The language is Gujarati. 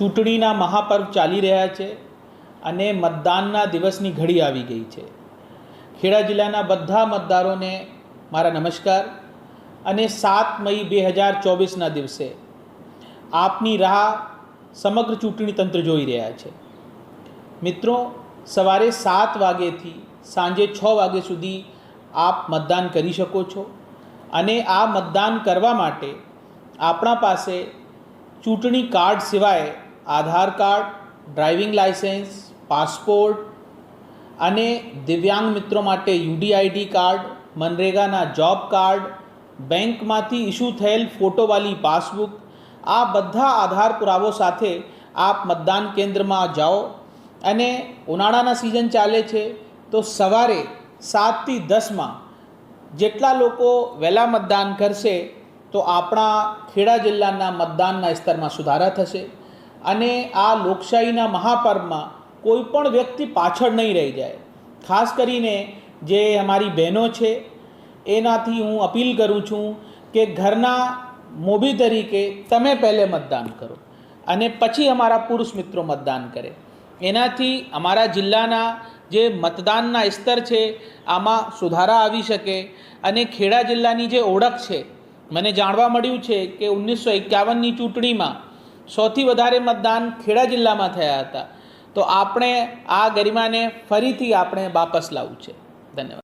ચૂંટણીના મહાપર્વ ચાલી રહ્યા છે અને મતદાનના દિવસની ઘડી આવી ગઈ છે. ખેડા જિલ્લાના બધા મતદારોને મારા નમસ્કાર અને સાત મઈ બે હજાર ચોવીસના દિવસે આપની રાહ સમગ્ર ચૂંટણી તંત્ર જોઈ રહ્યા છે. મિત્રો, સવારે સાત વાગ્યેથી સાંજે છ વાગે સુધી આપ મતદાન કરી શકો છો અને આ મતદાન કરવા માટે આપણા પાસે ચૂંટણી કાર્ડ સિવાય Aadhaar card, driving licence, passport અને દિવ્યાંગ મિત્રો માટે યુડીઆઈડી કાર્ડ, મનરેગાના જોબ કાર્ડ, બેંકમાંથી ઇસ્યુ થયેલ ફોટોવાળી પાસબુક, આ બધા આધાર પુરાવો સાથે આપ મતદાન કેન્દ્રમાં જાઓ અને ઉનાળાના સિઝન ચાલે છે, તો સવારે સાતથી દસમાં જેટલા લોકો વહેલા મતદાન કરશે, તો આપણા ખેડા જિલ્લાના મતદાનના સ્તરમાં સુધારા થશે. અને આ લોકશાહીના મહાપર્વમાં કોઈ પણ વ્યક્તિ પાછળ નહીં રહી જાય. ખાસ કરીને જે અમારી બહેનો છે, એનાથી હું અપીલ કરું છું કે ઘરના મોભી તરીકે તમે પહેલે મતદાન કરો અને પછી અમારા પુરુષ મિત્રો મતદાન કરે. એનાથી અમારા જિલ્લાના જે મતદાનના સ્તર છે, આમાં સુધારા આવી શકે અને ખેડા જિલ્લાની જે ઓળખ છે, મને જાણવા મળ્યું છે કે ઓગણીસો એકાવનની ચૂંટણીમાં સૌથી વધારે મતદાન ખેડા જિલ્લામાં થયા હતા. તો આપણે આ ગરિમાને ફરીથી આપણે વાપસ લાવવું છે. ધન્યવાદ.